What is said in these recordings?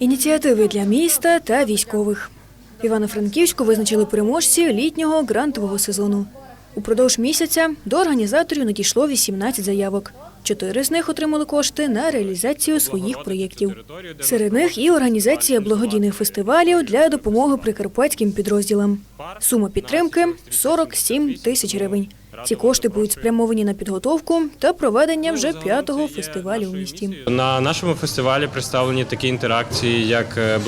Ініціативи для міста та військових. Івано-Франківську визначили переможців літнього грантового сезону. Упродовж місяця до організаторів надійшло 18 заявок. Чотири з них отримали кошти на реалізацію своїх проєктів. Серед них і організація благодійних фестивалів для допомоги прикарпатським підрозділам. Сума підтримки 47 тисяч гривень. Ці кошти будуть спрямовані на підготовку та проведення вже п'ятого фестивалю у місті. На нашому фестивалі представлені такі інтеракції, як е,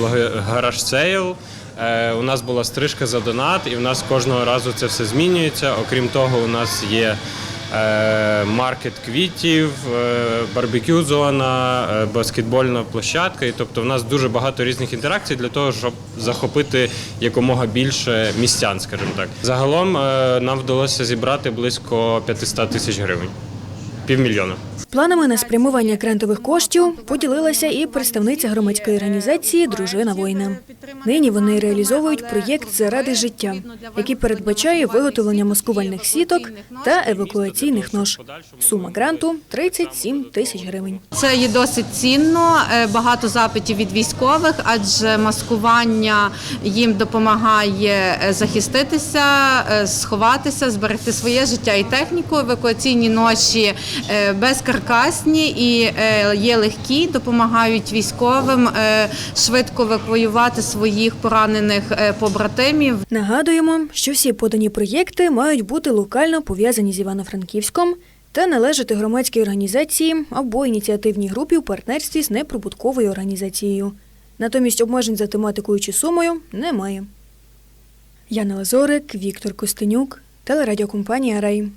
гараж сейл. Е, У нас була стрижка за донат, і в нас кожного разу це все змінюється. Окрім того, у нас є маркет квітів, е, барбекю зона, е, баскетбольна площадка. І тобто, в нас дуже багато різних інтеракцій для того, щоб захопити якомога більше містян, скажімо так. Загалом е, нам вдалося зібрати близько 500 тисяч гривень, півмільйона. Планами на спрямування грантових коштів поділилася і представниця громадської організації Дружина воїна. Нині вони реалізовують проєкт заради життя, який передбачає виготовлення маскувальних сіток та евакуаційних нож. Сума гранту 37 тисяч гривень. Це є досить цінно. е, Багато запитів від військових, адже маскування їм допомагає е, захиститися, е, сховатися, зберегти своє життя і техніку. Евакуаційні ноші безкаркасні і е, є легкі, допомагають військовим е, швидко евакуювати своїх поранених е, побратимів. Нагадуємо, що всі подані проєкти мають бути локально пов'язані з Івано-Франківськом та належати громадській організації або ініціативній групі у партнерстві з неприбутковою організацією. Натомість обмежень за тематикою чи сумою немає. Яна Лазорик, Віктор Костенюк, телерадіокомпанія Рай.